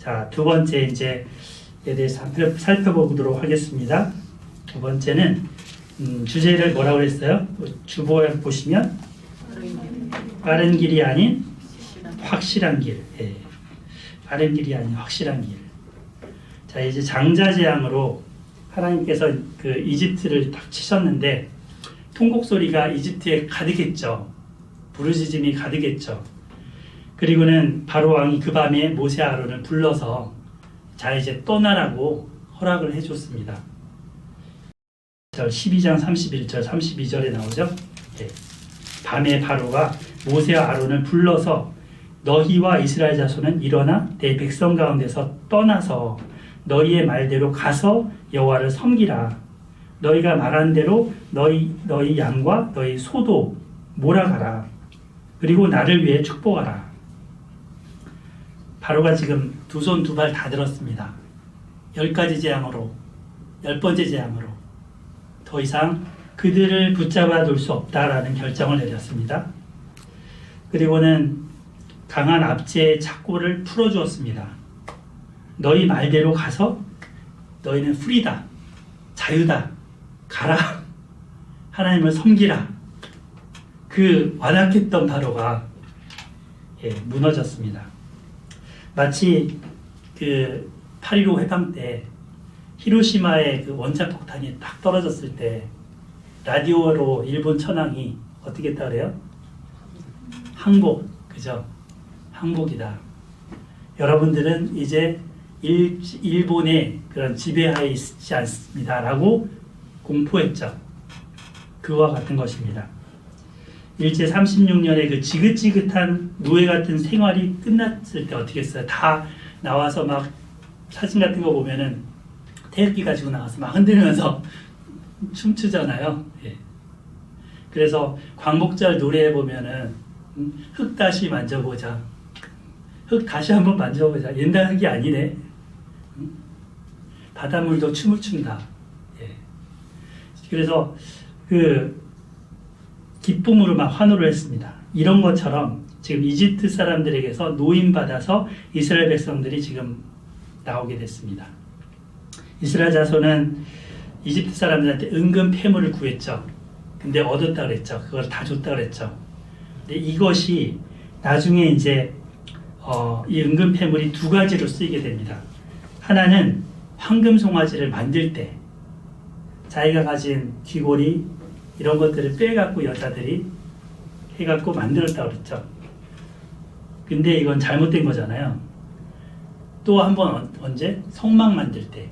자, 두 번째 이제 에 대해서 살펴- 살펴보도록 하겠습니다. 두 번째는 음, 주제를 뭐라고 그랬어요? 주보에 보시면 빠른 길이 아닌 확실한 길. 예. 빠른 길이 아닌 확실한 길. 자, 이제 장자 재앙으로 하나님께서 그 이집트를 딱 치셨는데 통곡 소리가 이집트에 가득했죠. 부르짖음이 가득했죠. 그리고는 바로 왕이 그 밤에 모세 아론을 불러서 자 이제 떠나라고 허락을 해줬습니다. 12장 31절 32절에 나오죠. 예. 밤에 바로가 모세와 아론을 불러서 너희와 이스라엘 자손은 일어나 내 백성 가운데서 떠나서 너희의 말대로 가서 여호와를 섬기라. 너희가 말한 대로 너희 너희 양과 너희 소도 몰아가라. 그리고 나를 위해 축복하라. 바로가 지금 두 손 두 발 다 들었습니다. 열 가지 재앙으로 열 번째 재앙으로 더 이상 그들을 붙잡아 둘 수 없다라는 결정을 내렸습니다. 그리고는 강한 압제의 착고를 풀어주었습니다. 너희 말대로 가서 너희는 프리다, 자유다, 가라, 하나님을 섬기라. 그 완악했던 바로가 예, 무너졌습니다. 마치 그 8.15 해방 때 히로시마의 그 원자 폭탄이 딱 떨어졌을 때 라디오로 일본 천황이 어떻게 했다 그래요? 항복, 그죠? 항복이다. 여러분들은 이제 일, 일본의 그런 지배하에 있지 않습니다라고 공포했죠. 그와 같은 것입니다. 일제 36년의 그 지긋지긋한 노예 같은 생활이 끝났을 때 어떻게 했어요? 다 나와서 막 사진 같은 거 보면은 태극기 가지고 나와서 막 흔들면서 춤추잖아요. 예. 그래서 광복절 노래에 보면은 음, 흙 다시 만져보자. 흙 다시 한번 만져보자. 옛날 흙이 아니네. 음? 바닷물도 춤을 춘다. 예. 그래서 그 기쁨으로 막 환호를 했습니다. 이런 것처럼 지금 이집트 사람들에게서 노임받아서 이스라엘 백성들이 지금 나오게 됐습니다. 이스라엘 자손은 이집트 사람들한테 은근 폐물을 구했죠. 근데 얻었다 그랬죠. 그걸 다 줬다 그랬죠. 근데 이것이 나중에 이제 어, 이 은근 폐물이 두 가지로 쓰이게 됩니다. 하나는 황금 송아지를 만들 때 자기가 가진 귀고리 이런 것들을 빼갖고 여자들이 해갖고 만들었다 그랬죠. 근데 이건 잘못된 거잖아요. 또 한 번 언제? 성막 만들 때.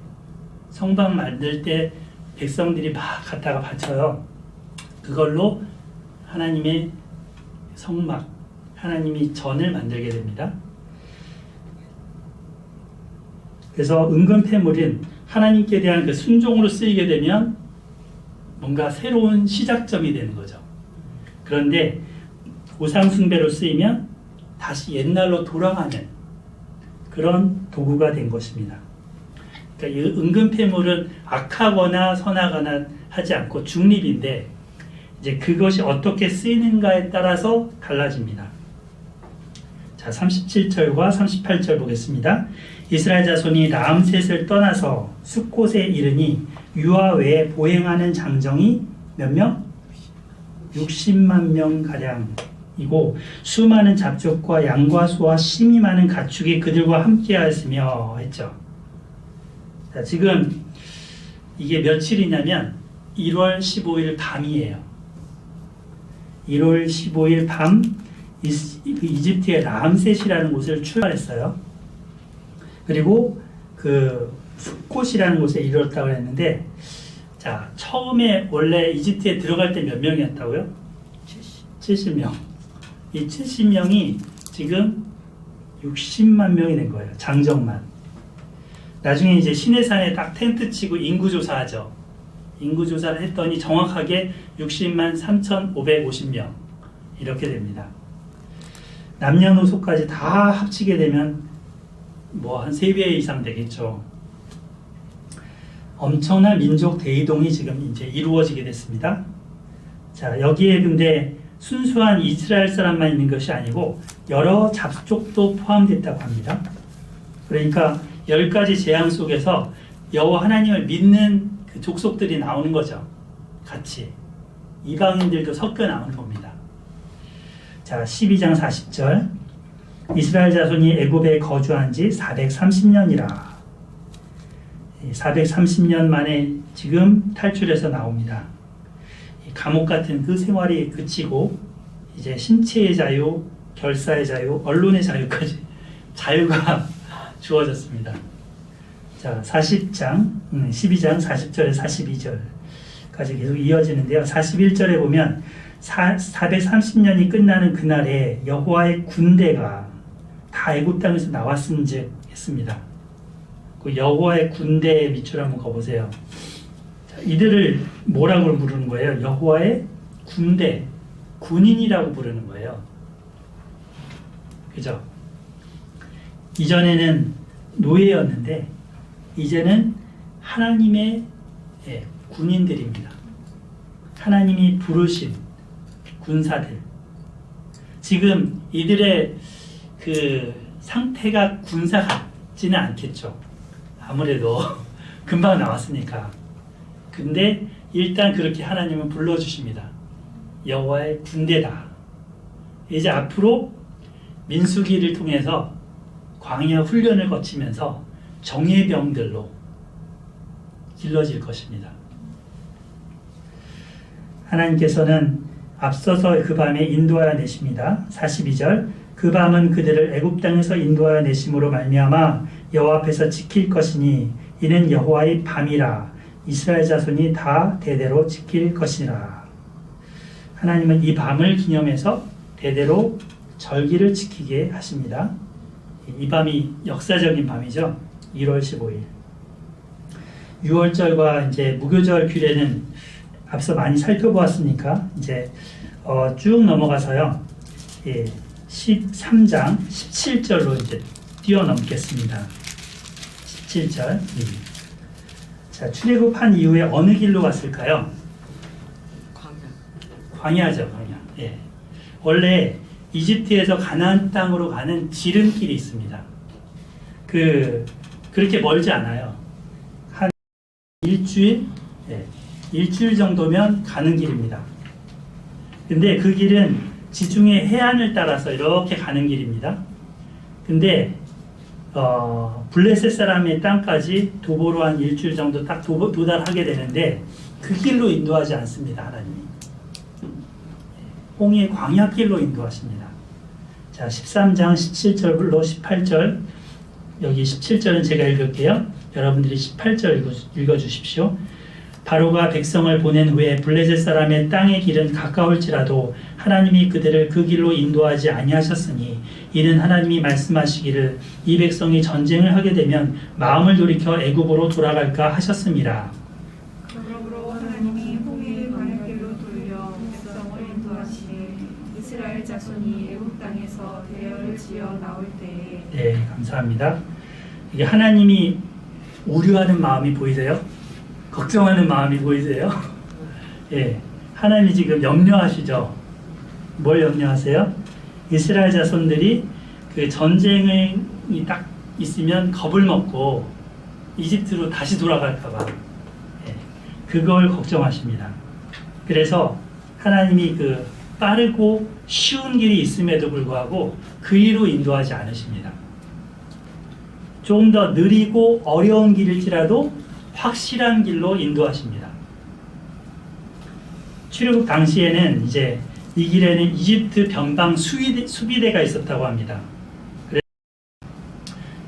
성막 만들 때 백성들이 막 갖다가 바쳐요. 그걸로 하나님의 성막, 하나님이 전을 만들게 됩니다. 그래서 은근 폐물은 하나님께 대한 그 순종으로 쓰이게 되면 뭔가 새로운 시작점이 되는 거죠. 그런데 우상숭배로 쓰이면 다시 옛날로 돌아가는 그런 도구가 된 것입니다. 그러니까 이 은근 폐물은 악하거나 선하거나 하지 않고 중립인데 이제 그것이 어떻게 쓰이는가에 따라서 달라집니다. 자, 37절과 38절 보겠습니다. 이스라엘 자손이 라암셋을 떠나서 숫곳에 이르니 유아 외에 보행하는 장정이 몇 명? 60만 명 가량 이고 수많은 잡족과 양과 소와 심이 많은 가축이 그들과 함께하였으며 했죠. 자, 지금 이게 며칠이냐면 1월 15일 밤이에요. 1월 15일 밤 이집트의 람셋이라는 곳을 출발했어요. 그리고 그 숫곳이라는 곳에 이르렀다고 했는데 자 처음에 원래 이집트에 들어갈 때 몇 명이었다고요? 70 명. 이 70명이 지금 60만 명이 된 거예요. 장정만. 나중에 이제 시내산에 딱 텐트 치고 인구 조사하죠. 인구 조사를 했더니 정확하게 60만 3,550명 이렇게 됩니다. 남녀노소까지 다 합치게 되면 뭐 한 3배 이상 되겠죠. 엄청난 민족 대이동이 지금 이제 이루어지게 됐습니다. 자, 여기에 근데 순수한 이스라엘 사람만 있는 것이 아니고 여러 잡족도 포함됐다고 합니다. 그러니까 열 가지 재앙 속에서 여호와 하나님을 믿는 그 족속들이 나오는 거죠. 같이 이방인들도 섞여 나오는 겁니다. 자, 12장 40절. 이스라엘 자손이 애굽에 거주한 지 430년이라. 430년 만에 지금 탈출해서 나옵니다. 이 감옥 같은 그 생활이 그치고 이제 신체의 자유, 결사의 자유, 언론의 자유까지 자유가 주어졌습니다. 자, 40장, 음, 12장 40절에 42절까지 계속 이어지는데요. 41절에 보면 4, 430년이 끝나는 그날에 여호와의 군대가 다 애굽 땅에서 나왔음즉 했습니다. 그 여호와의 군대의 밑줄 한번 가보세요. 자, 이들을 뭐라고 부르는 거예요? 여호와의 군대, 군인이라고 부르는 거예요. 그죠? 이전에는 노예였는데 이제는 하나님의 예, 군인들입니다. 하나님이 부르신 군사들. 지금 이들의 그 상태가 군사 같지는 않겠죠. 아무래도 금방 나왔으니까. 근데 일단 그렇게 하나님은 불러주십니다. 여호와의 군대다. 이제 앞으로 민수기를 통해서 광야 훈련을 거치면서 정예병들로 길러질 것입니다. 하나님께서는 앞서서 그 밤에 인도하여 내십니다. 42절 그 밤은 그들을 애굽 땅에서 인도하여 내심으로 말미암아 여호와 앞에서 지킬 것이니 이는 여호와의 밤이라 이스라엘 자손이 다 대대로 지킬 것이라. 하나님은 이 밤을 기념해서 대대로 절기를 지키게 하십니다. 이 밤이 역사적인 밤이죠. 1월 15일. 6월절과 이제 무교절 규례는 앞서 많이 살펴보았으니까 이제 어, 쭉 넘어가서요. 예, 13장 17절로 이제 뛰어넘겠습니다. 17절. 음. 자, 출애굽한 이후에 어느 길로 갔을까요? 광야. 광야죠, 광야. 예. 원래 이집트에서 가나안 땅으로 가는 지름길이 있습니다. 그 그렇게 멀지 않아요. 한 일주일, 예, 일주일 정도면 가는 길입니다. 근데 그 길은 지중해 해안을 따라서 이렇게 가는 길입니다. 근데 어, 블레셋 사람의 땅까지 도보로 한 일주일 정도 딱 도, 도달하게 되는데 그 길로 인도하지 않습니다, 하나님이. 홍해 광야길로 인도하십니다. 자, 13장 17절로 18절. 여기 17절은 제가 읽을게요. 여러분들이 18절 읽어, 읽어주십시오. 바로가 백성을 보낸 후에 블레셋 사람의 땅의 길은 가까울지라도 하나님이 그들을 그 길로 인도하지 아니하셨으니 이는 하나님이 말씀하시기를 이 백성이 전쟁을 하게 되면 마음을 돌이켜 애굽으로 돌아갈까 하셨음이라. 그러므로 하나님이 홍해의 광야길로 돌려 백성을 인도하시되 이스라엘 자손이 애굽 땅에서 대열을 지어 나올 때에 네, 감사합니다. 이게 하나님이 우려하는 마음이 보이세요? 걱정하는 마음이 보이세요? 예, 하나님이 지금 염려하시죠? 뭘 염려하세요? 이스라엘 자손들이 그 전쟁이 딱 있으면 겁을 먹고 이집트로 다시 돌아갈까봐 예, 그걸 걱정하십니다. 그래서 하나님이 그 빠르고 쉬운 길이 있음에도 불구하고 그 일로 인도하지 않으십니다. 좀 더 느리고 어려운 길일지라도 확실한 길로 인도하십니다. 출애굽 당시에는 이제 이 길에는 이집트 변방 수비대, 수비대가 있었다고 합니다.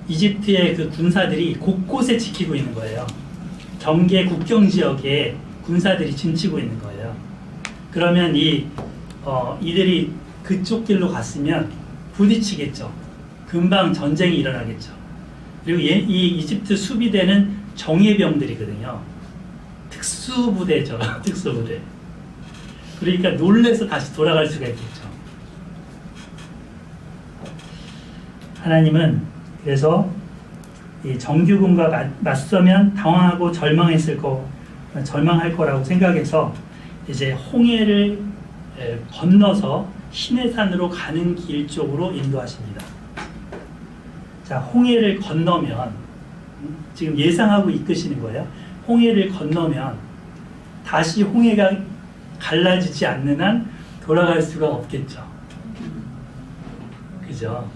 이집트의 그 군사들이 곳곳에 지키고 있는 거예요. 경계 국경 지역에 군사들이 진치고 있는 거예요. 그러면 이 어, 이들이 그쪽 길로 갔으면 부딪히겠죠. 금방 전쟁이 일어나겠죠. 그리고 얘- 이 이집트 수비대는 정예병들이거든요. 특수부대죠. 특수부대. 그러니까 놀래서 다시 돌아갈 수가 있겠죠. 하나님은 그래서 이 정규군과 맞- 맞서면 당황하고 절망했을 거, 절망할 거라고 생각해서 이제 홍해를 에, 건너서 시내산으로 가는 길 쪽으로 인도하십니다. 자, 홍해를 건너면 음, 지금 예상하고 이끄시는 거예요. 홍해를 건너면 다시 홍해가 갈라지지 않는 한 돌아갈 수가 없겠죠. 그죠?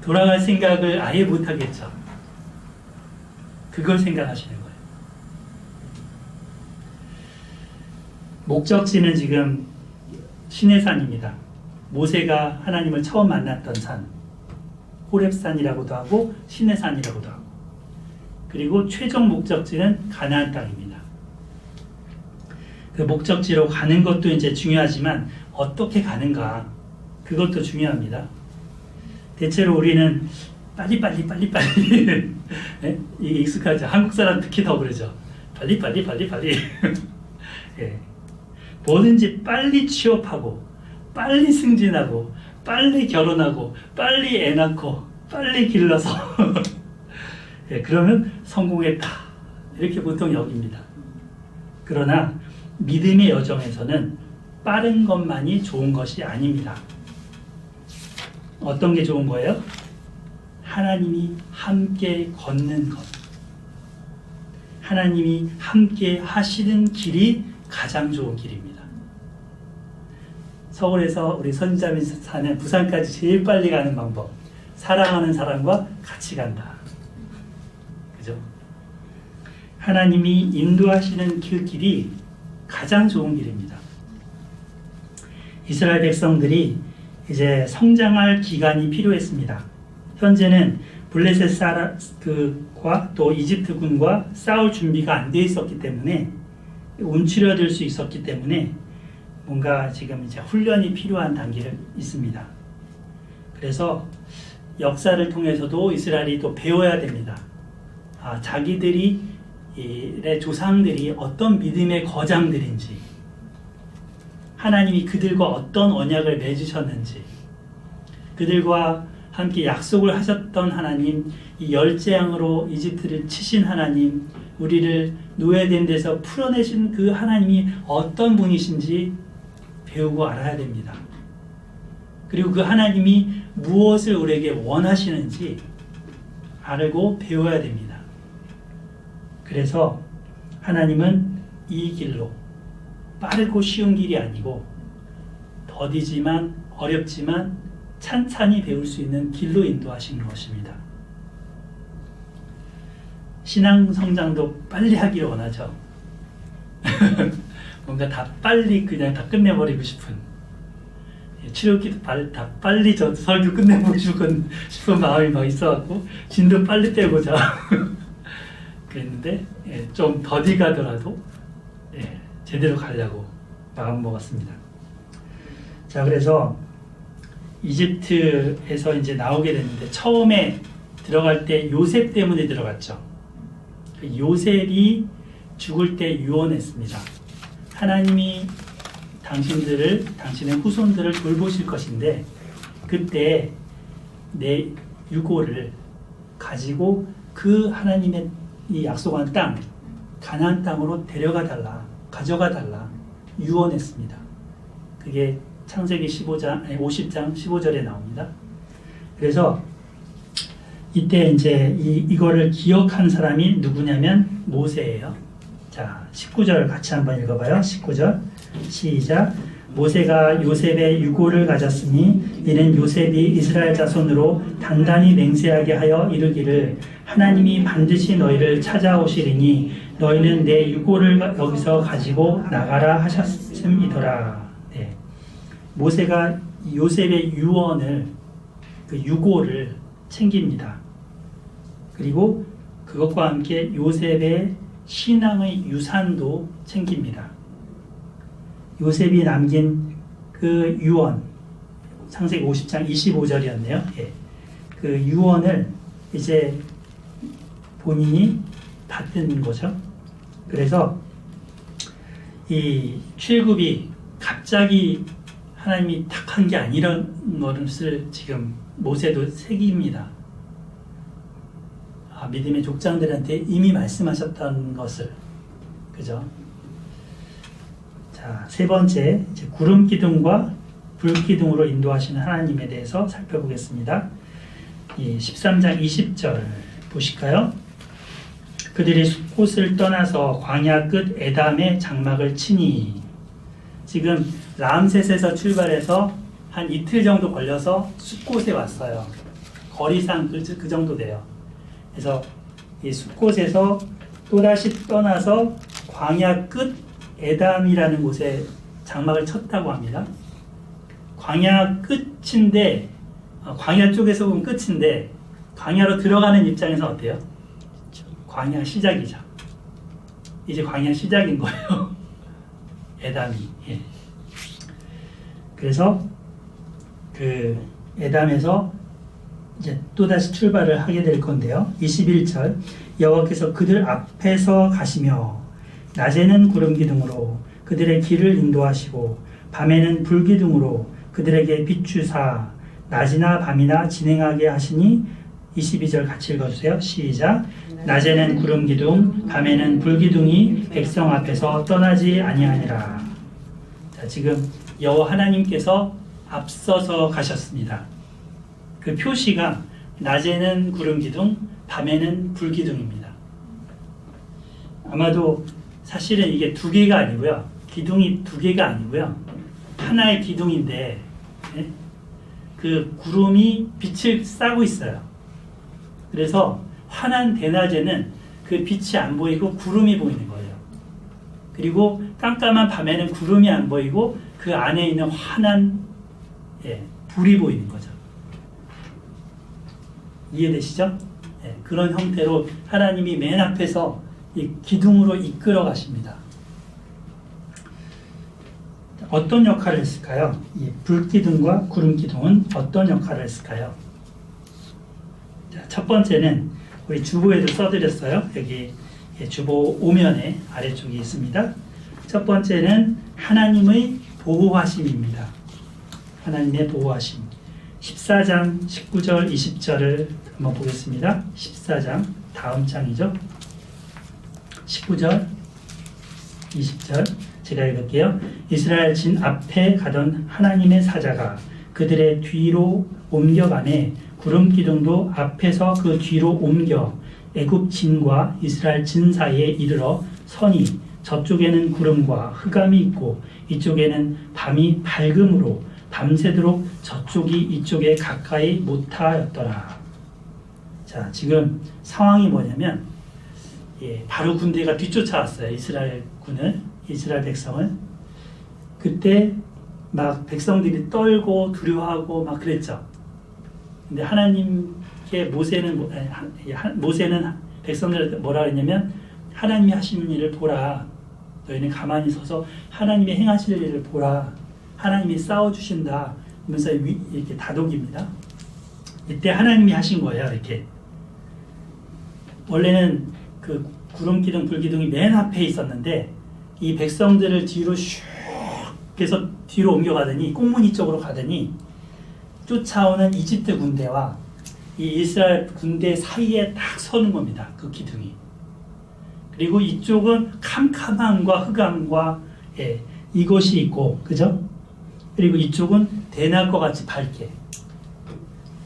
돌아갈 생각을 아예 못 하겠죠. 그걸 생각하시는 거예요. 목적지는 지금 시내산입니다. 모세가 하나님을 처음 만났던 산, 호렙산이라고도 하고 시내산이라고도 하고, 그리고 최종 목적지는 가나안 땅입니다. 그 목적지로 가는 것도 이제 중요하지만 어떻게 가는가 그것도 중요합니다. 대체로 우리는 빨리 빨리 빨리 빨리 예? 이게 익숙하죠. 한국 사람 특히 더 그러죠. 빨리 빨리 빨리 빨리 예. 뭐든지 빨리 취업하고 빨리 승진하고 빨리 결혼하고 빨리 애 낳고 빨리 길러서 예, 그러면 성공했다 이렇게 보통 여깁니다. 그러나 믿음의 여정에서는 빠른 것만이 좋은 것이 아닙니다. 어떤 게 좋은 거예요? 하나님이 함께 걷는 것. 하나님이 함께 하시는 길이 가장 좋은 길입니다. 서울에서 우리 선자민 사는 부산까지 제일 빨리 가는 방법. 사랑하는 사람과 같이 간다. 그죠? 하나님이 인도하시는 길길이 가장 좋은 길입니다. 이스라엘 백성들이 이제 성장할 기간이 필요했습니다. 현재는 블레셋 사라 그과 또 이집트군과 싸울 준비가 안 돼 있었기 때문에 움츠려들 수 있었기 때문에 뭔가 지금 이제 훈련이 필요한 단계를 있습니다. 그래서 역사를 통해서도 이스라엘이 또 배워야 됩니다. 아, 자기들이 의 조상들이 어떤 믿음의 거장들인지 하나님이 그들과 어떤 언약을 맺으셨는지 그들과 함께 약속을 하셨던 하나님 이 열재앙으로 이집트를 치신 하나님 우리를 노예된 데서 풀어내신 그 하나님이 어떤 분이신지 배우고 알아야 됩니다. 그리고 그 하나님이 무엇을 우리에게 원하시는지 알고 배워야 됩니다. 그래서 하나님은 이 길로 빠르고 쉬운 길이 아니고 더디지만 어렵지만 찬찬히 배울 수 있는 길로 인도하시는 것입니다. 신앙 성장도 빨리 하기를 원하죠. 뭔가 다 빨리 그냥 다 끝내버리고 싶은 예, 치료기도 빨리, 다 빨리 저 설교 끝내보고 싶은, 싶은 마음이 막 있어갖고 진도 빨리 떼보자 그랬는데 예, 좀 더디 가더라도 예, 제대로 가려고 마음 먹었습니다. 자 그래서 이집트에서 이제 나오게 됐는데 처음에 들어갈 때 요셉 때문에 들어갔죠. 그 요셉이 죽을 때 유언했습니다. 하나님이 당신들을 당신의 후손들을 돌보실 것인데 그때 내 유고를 가지고 그 하나님의 이 약속한 땅 가나안 땅으로 데려가 달라 가져가 달라 유언했습니다. 그게 창세기 15장 아니 50장 15절에 나옵니다. 그래서 이때 이제 이 이거를 기억한 사람이 누구냐면 모세예요. 자, 19절 같이 한번 읽어봐요. 19절 시작. 모세가 요셉의 유고를 가졌으니 이는 요셉이 이스라엘 자손으로 단단히 맹세하게 하여 이르기를 하나님이 반드시 너희를 찾아오시리니 너희는 내 유고를 여기서 가지고 나가라 하셨음이더라. 네. 모세가 요셉의 유언을 그 유고를 챙깁니다. 그리고 그것과 함께 요셉의 신앙의 유산도 챙깁니다. 요셉이 남긴 그 유언, 창세기 50장 25절이었네요. 예. 그 유언을 이제 본인이 받는 거죠. 그래서 이 출굽이 갑자기 하나님이 탁 한 게 아니라는 것을 지금 모세도 새깁니다. 아, 믿음의 족장들한테 이미 말씀하셨던 것을 그죠? 자, 세 번째 구름 기둥과 불 기둥으로 인도하시는 하나님에 대해서 살펴보겠습니다. 예, 13장 20절 보실까요? 그들이 숲곳을 떠나서 광야 끝 에담의 장막을 치니 지금 람셋에서 출발해서 한 이틀 정도 걸려서 숲곳에 왔어요. 거리상 그, 그 정도 돼요. 그래서 이 숲곳에서 또다시 떠나서 광야 끝 에담이라는 곳에 장막을 쳤다고 합니다. 광야 끝인데 어, 광야 쪽에서 보면 끝인데 광야로 들어가는 입장에서 어때요? 광야 시작이죠. 이제 광야 시작인 거예요. 에담이. 예. 그래서 그 에담에서 이제 또다시 출발을 하게 될 건데요. 21절 여호와께서 그들 앞에서 가시며 낮에는 구름 기둥으로 그들의 길을 인도하시고 밤에는 불 기둥으로 그들에게 비추사 낮이나 밤이나 진행하게 하시니 22절 같이 읽어주세요. 시작. 낮에는 구름 기둥, 밤에는 불 기둥이 백성 앞에서 떠나지 아니하니라. 자, 지금 여호와 하나님께서 앞서서 가셨습니다. 그 표시가 낮에는 구름 기둥, 밤에는 불 기둥입니다. 아마도 사실은 이게 두 개가 아니고요. 기둥이 두 개가 아니고요. 하나의 기둥인데 예? 그 구름이 빛을 싸고 있어요. 그래서 환한 대낮에는 그 빛이 안 보이고 구름이 보이는 거예요. 그리고 깜깜한 밤에는 구름이 안 보이고 그 안에 있는 환한 예, 불이 보이는 거죠. 이해되시죠? 예, 그런 형태로 하나님이 맨 앞에서 이 기둥으로 이끌어 가십니다. 어떤 역할을 했을까요? 이 불기둥과 구름기둥은 어떤 역할을 했을까요? 자, 첫 번째는 우리 주보에도 써드렸어요. 여기 예, 주보 오면에 아래쪽에 있습니다. 첫 번째는 하나님의 보호하심입니다. 하나님의 보호하심. 14장 19절 20절을 한번 보겠습니다. 14장 다음 장이죠. 19절 20절 제가 읽을게요. 이스라엘 진 앞에 가던 하나님의 사자가 그들의 뒤로 옮겨가매 구름 기둥도 앞에서 그 뒤로 옮겨 애굽 진과 이스라엘 진 사이에 이르러 서니 저쪽에는 구름과 흑암이 있고 이쪽에는 밤이 밝음으로 밤새도록 저쪽이 이쪽에 가까이 못하였더라. 자, 지금 상황이 뭐냐면 예, 바로 군대가 뒤쫓아왔어요. 이스라엘 군을, 이스라엘 백성을. 그때 막 백성들이 떨고 두려워하고 막 그랬죠. 근데 하나님께 모세는 뭐- 예, 하- 모세는 백성들한테 뭐라 그랬냐면 하나님이 하시는 일을 보라. 너희는 가만히 서서 하나님이 행하실 일을 보라. 하나님이 싸워 주신다. 하면서 위- 이렇게 다독입니다. 이때 하나님이 하신 거예요. 이렇게 원래는 그 구름 기둥, 불 기둥이 맨 앞에 있었는데 이 백성들을 뒤로 슉 해서 뒤로 옮겨가더니 꽁무니 쪽으로 가더니 쫓아오는 이집트 군대와 이 이스라엘 군대 사이에 딱 서는 겁니다. 그 기둥이. 그리고 이쪽은 캄캄함과 흑암과 예, 이것이 있고, 그죠? 그리고 이쪽은 대낮과 같이 밝게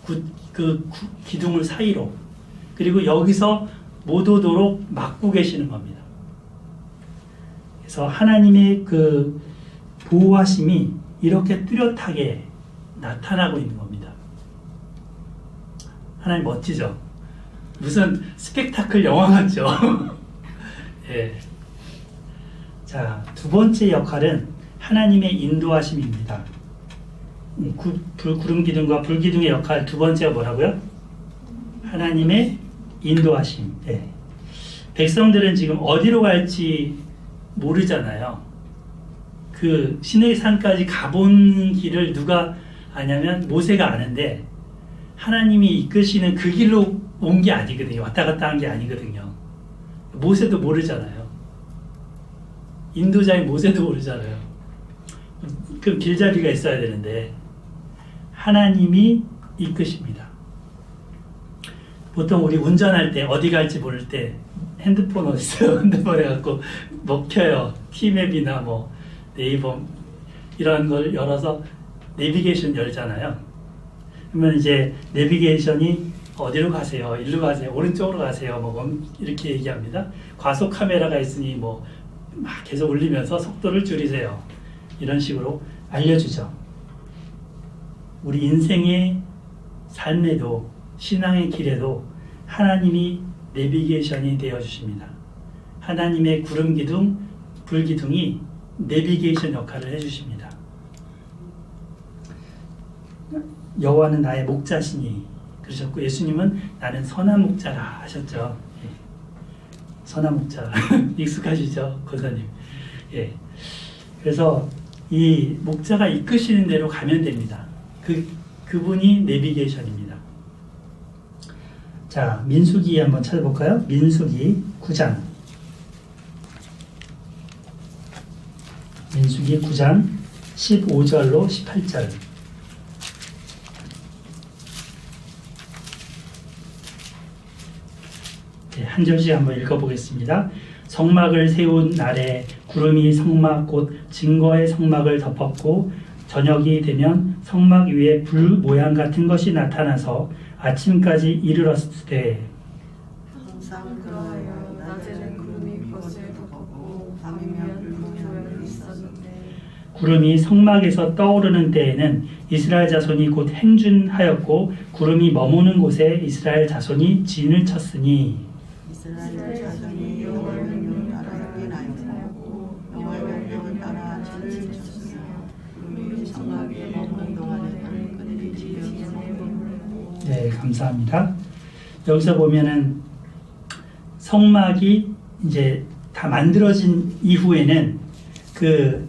구- 그 구- 기둥을 사이로 그리고 여기서 못 오도록 막고 계시는 겁니다. 그래서 하나님의 그 보호하심이 이렇게 뚜렷하게 나타나고 있는 겁니다. 하나님 멋지죠? 무슨 스펙타클 영화 같죠? 예. 자, 두 번째 역할은 하나님의 인도하심입니다. 음, 구, 불, 구름 기둥과 불 기둥의 역할 두 번째가 뭐라고요? 하나님의 인도하심. 예. 백성들은 지금 어디로 갈지 모르잖아요. 그 시내 산까지 가본 길을 누가 아냐면 모세가 아는데 하나님이 이끄시는 그 길로 온 게 아니거든요. 왔다 갔다 한 게 아니거든요. 모세도 모르잖아요. 인도자인 모세도 모르잖아요. 그 길잡이가 있어야 되는데 하나님이 이끄십니다. 보통 우리 운전할 때 어디 갈지 모를 때 핸드폰 어디 있어요? 핸드폰 해갖고 먹혀요. 티맵이나 뭐 네이버 이런 걸 열어서 내비게이션 열잖아요. 그러면 이제 내비게이션이 어디로 가세요? 일로 가세요? 오른쪽으로 가세요? 뭐 멈- 이렇게 얘기합니다. 과속 카메라가 있으니 뭐 막 계속 울리면서 속도를 줄이세요. 이런 식으로 알려주죠. 우리 인생의 삶에도 신앙의 길에도 하나님이 내비게이션이 되어 주십니다. 하나님의 구름 기둥, 불 기둥이 내비게이션 역할을 해 주십니다. 여호와는 나의 목자시니 그러셨고 예수님은 나는 선한 목자라 하셨죠. 예. 선한 목자 익숙하시죠, 권사님. 예. 그래서 이 목자가 이끄시는 대로 가면 됩니다. 그 그분이 내비게이션입니다. 자, 민수기 한번 찾아볼까요? 민수기 9장. 민수기 9장 15절로 18절. 네, 한 절씩 한번 읽어보겠습니다. 성막을 세운 날에 구름이 성막 곧 증거의 성막을 덮었고 저녁이 되면 성막 위에 불 모양 같은 것이 나타나서 아침까지 이르렀을 때 항상 그러하여 낮에는 구름이 것을 덮었고 밤이면 불모양이 있었는데 구름이 성막에서 떠오르는 때에는 이스라엘 자손이 곧 행준하였고 구름이 머무는 곳에 이스라엘 자손이 진을 쳤으니 이스라엘 자손이 여호와의 명령을 따라 인하였고 여호와의 명령을 따라 진치쳤으며 구름이 성막에 머무는 동안에는 그들이 지경에 머물고 네 감사합니다. 여기서 보면은 성막이 이제 다 만들어진 이후에는 그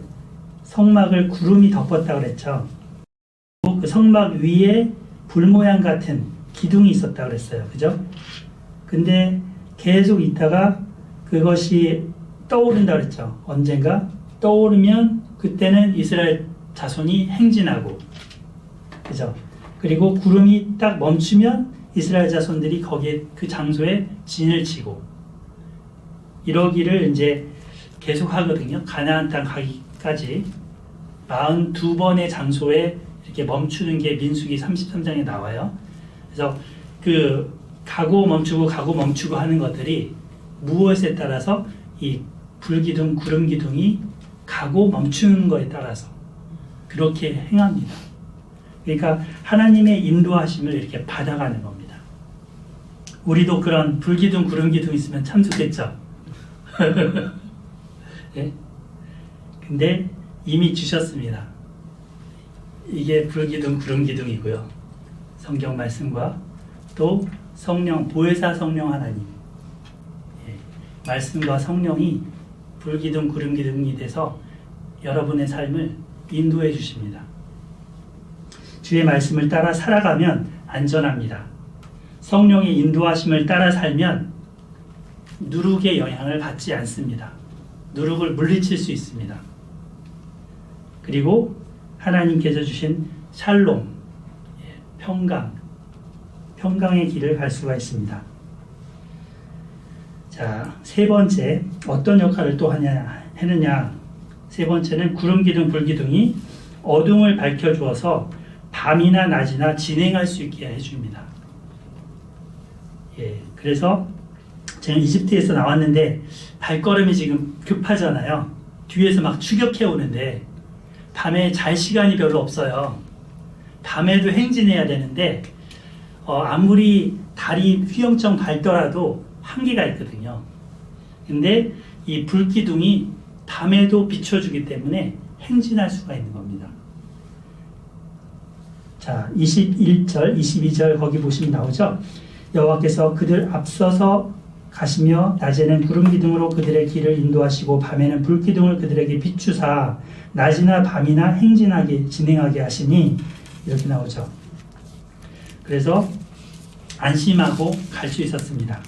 성막을 구름이 덮었다 그랬죠. 그 성막 위에 불 모양 같은 기둥이 있었다 그랬어요. 그죠? 근데 계속 있다가 그것이 떠오른다 그랬죠. 언젠가 떠오르면 그때는 이스라엘 자손이 행진하고 그죠? 그리고 구름이 딱 멈추면 이스라엘 자손들이 거기에 그 장소에 진을 치고 이러기를 이제 계속 하거든요. 가나안 땅 가기까지 42번의 장소에 이렇게 멈추는 게 민수기 33장에 나와요. 그래서 그 가고 멈추고 가고 멈추고 하는 것들이 무엇에 따라서 이 불기둥 구름 기둥이 가고 멈추는 거에 따라서 그렇게 행합니다. 그러니까 하나님의 인도하심을 이렇게 받아가는 겁니다. 우리도 그런 불기둥 구름 기둥 있으면 참 좋겠죠. 예? 근데 이미 주셨습니다. 이게 불기둥 구름 기둥이고요. 성경 말씀과 또 성령 보혜사 성령 하나님 예, 말씀과 성령이 불기둥 구름 기둥이 돼서 여러분의 삶을 인도해 주십니다. 주의 말씀을 따라 살아가면 안전합니다. 성령의 인도하심을 따라 살면 누룩의 영향을 받지 않습니다. 누룩을 물리칠 수 있습니다. 그리고 하나님께서 주신 샬롬, 예, 평강, 평강의 길을 갈 수가 있습니다. 자, 세 번째, 어떤 역할을 또 하냐, 했느냐. 세 번째는 구름 기둥, 불 기둥이 어둠을 밝혀주어서 밤이나 낮이나 진행할 수 있게 해줍니다. 예, 그래서 제가 이집트에서 나왔는데 발걸음이 지금 급하잖아요. 뒤에서 막 추격해 오는데 밤에 잘 시간이 별로 없어요. 밤에도 행진해야 되는데 어, 아무리 달이 휘영청 밝더라도 한계가 있거든요. 근데 이 불기둥이 밤에도 비춰주기 때문에 행진할 수가 있는 겁니다. 자, 21절, 22절 거기 보시면 나오죠. 여호와께서 그들 앞서서 가시며 낮에는 구름 기둥으로 그들의 길을 인도하시고 밤에는 불 기둥을 그들에게 비추사 낮이나 밤이나 행진하게 진행하게 하시니 이렇게 나오죠. 그래서 안심하고 갈 수 있었습니다.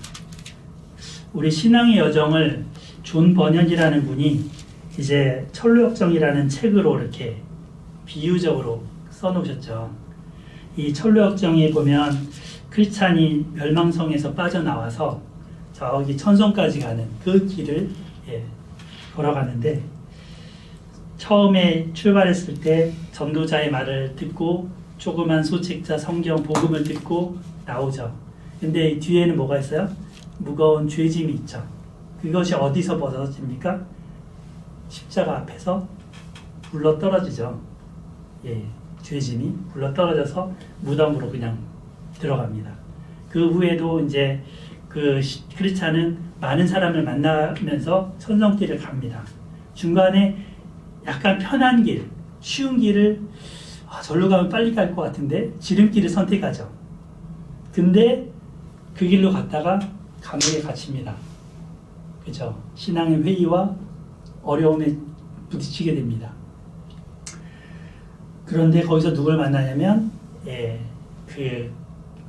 우리 신앙의 여정을 존 버년이라는 분이 이제 철로역정이라는 책으로 이렇게 비유적으로 써놓으셨죠. 이 철로역정에 보면 크리스찬이 멸망성에서 빠져나와서 저기 천성까지 가는 그 길을 예, 걸어가는데 처음에 출발했을 때 전도자의 말을 듣고 조그만 소책자 성경 복음을 듣고 나오죠. 근데 이 뒤에는 뭐가 있어요? 무거운 죄짐이 있죠. 그것이 어디서 벗어집니까? 십자가 앞에서 굴러 떨어지죠. 예, 죄짐이 굴러 떨어져서 무덤으로 그냥 들어갑니다. 그 후에도 이제 그 시- 크리스찬은 많은 사람을 만나면서 천성길을 갑니다. 중간에 약간 편한 길, 쉬운 길을 아, 절로 가면 빨리 갈 것 같은데 지름길을 선택하죠. 근데 그 길로 갔다가 감옥에 갇힙니다. 그죠? 신앙의 회의와 어려움에 부딪히게 됩니다. 그런데 거기서 누굴 만나냐면 예, 그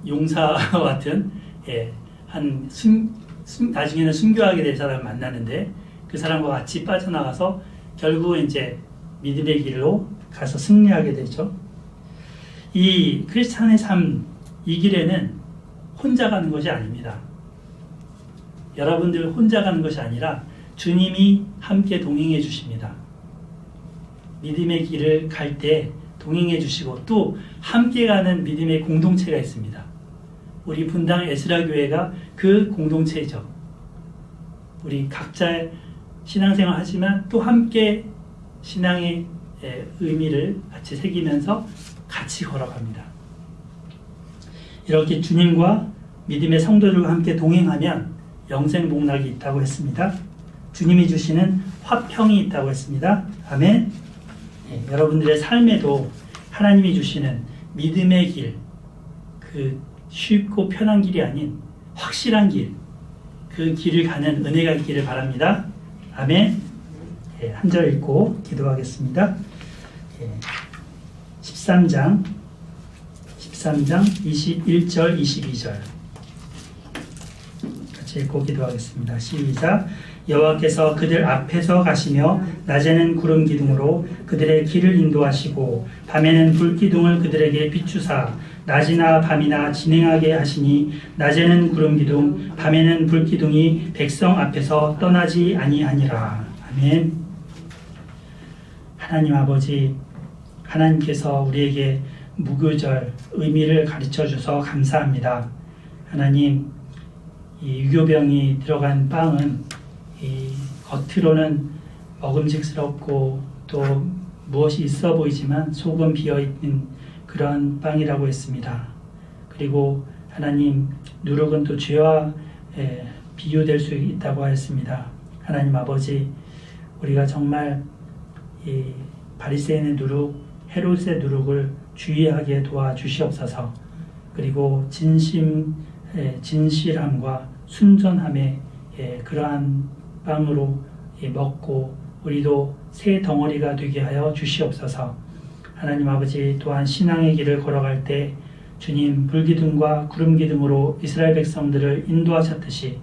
용사와 같은 예, 한 순, 순- 나중에는 순교하게 될 사람을 만나는데 그 사람과 같이 빠져나가서 결국 이제 믿음의 길로 가서 승리하게 되죠. 이 크리스찬의 삶, 이 길에는 혼자 가는 것이 아닙니다. 여러분들 혼자 가는 것이 아니라 주님이 함께 동행해 주십니다. 믿음의 길을 갈때 동행해 주시고 또 함께 가는 믿음의 공동체가 있습니다. 우리 분당 에스라 교회가 그 공동체죠. 우리 각자 신앙생활 하지만 또 함께 신앙의 에, 의미를 같이 새기면서 같이 걸어갑니다. 이렇게 주님과 믿음의 성도들과 함께 동행하면 영생 복락이 있다고 했습니다. 주님이 주시는 화평이 있다고 했습니다. 아멘. 예, 여러분들의 삶에도 하나님이 주시는 믿음의 길, 그 쉽고 편한 길이 아닌 확실한 길, 그 길을 가는 은혜가 있기를 바랍니다. 아멘. 예, 한절 읽고 기도하겠습니다. 예, 13장, 13장 21절, 22절. 같이 읽고 기도하겠습니다. 시작. 여호와께서 그들 앞에서 가시며 낮에는 구름 기둥으로 그들의 길을 인도하시고 밤에는 불 기둥을 그들에게 비추사 낮이나 밤이나 진행하게 하시니 낮에는 구름 기둥 밤에는 불 기둥이 백성 앞에서 떠나지 아니하니라. 아멘. 하나님 아버지 하나님께서 우리에게 무교절 의미를 가르쳐 주셔서 감사합니다. 하나님 이 유교병이 들어간 빵은 이 겉으로는 먹음직스럽고 또 무엇이 있어 보이지만 속은 비어 있는 그런 빵이라고 했습니다. 그리고 하나님 누룩은 또 죄와 에, 비유될 수 있다고 하였습니다. 하나님 아버지 우리가 정말 이 바리새인의 누룩, 헤롯의 누룩을 주의하게 도와주시옵소서. 그리고 진심, 에, 진실함과 순전함의 예, 그러한 빵으로 예, 먹고 우리도 새 덩어리가 되게 하여 주시옵소서. 하나님 아버지 또한 신앙의 길을 걸어갈 때 주님 불기둥과 구름기둥으로 이스라엘 백성들을 인도하셨듯이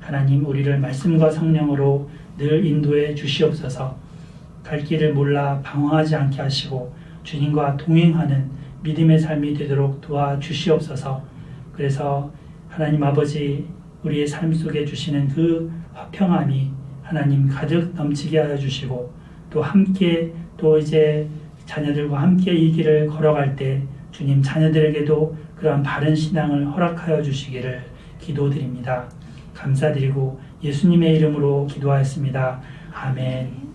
하나님 우리를 말씀과 성령으로 늘 인도해 주시옵소서. 갈 길을 몰라 방황하지 않게 하시고 주님과 동행하는 믿음의 삶이 되도록 도와 주시옵소서. 그래서 하나님 아버지 우리의 삶 속에 주시는 그 화평함이 하나님 가득 넘치게 하여 주시고 또 함께 또 이제 자녀들과 함께 이 길을 걸어갈 때 주님 자녀들에게도 그러한 바른 신앙을 허락하여 주시기를 기도드립니다. 감사드리고 예수님의 이름으로 기도하였습니다. 아멘.